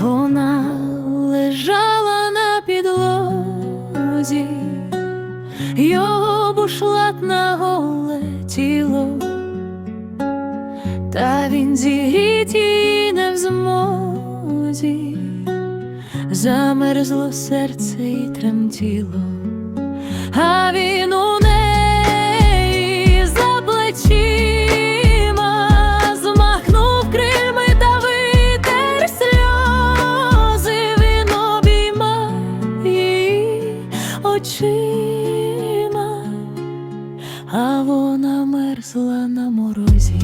Вона лежала на підлозі, його бушлат на голе тіло, та він зігріть її не в змозі, замерзло серце і тремтіло, а він очима, а вона мерзла на морозі.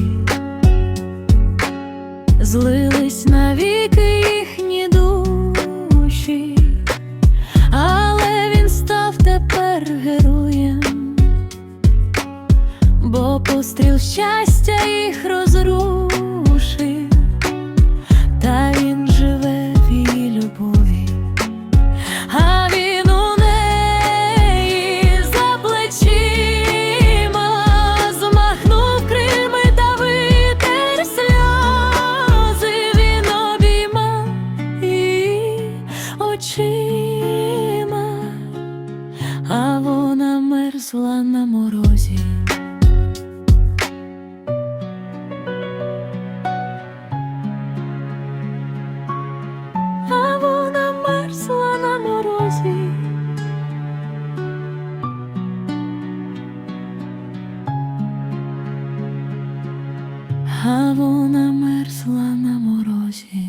Злились навіки їхні душі, але він став тепер героєм, бо постріл щастя їх розрушив, мерзла на морозі. А вона мерзла на морозі. А вона мерзла на морозі.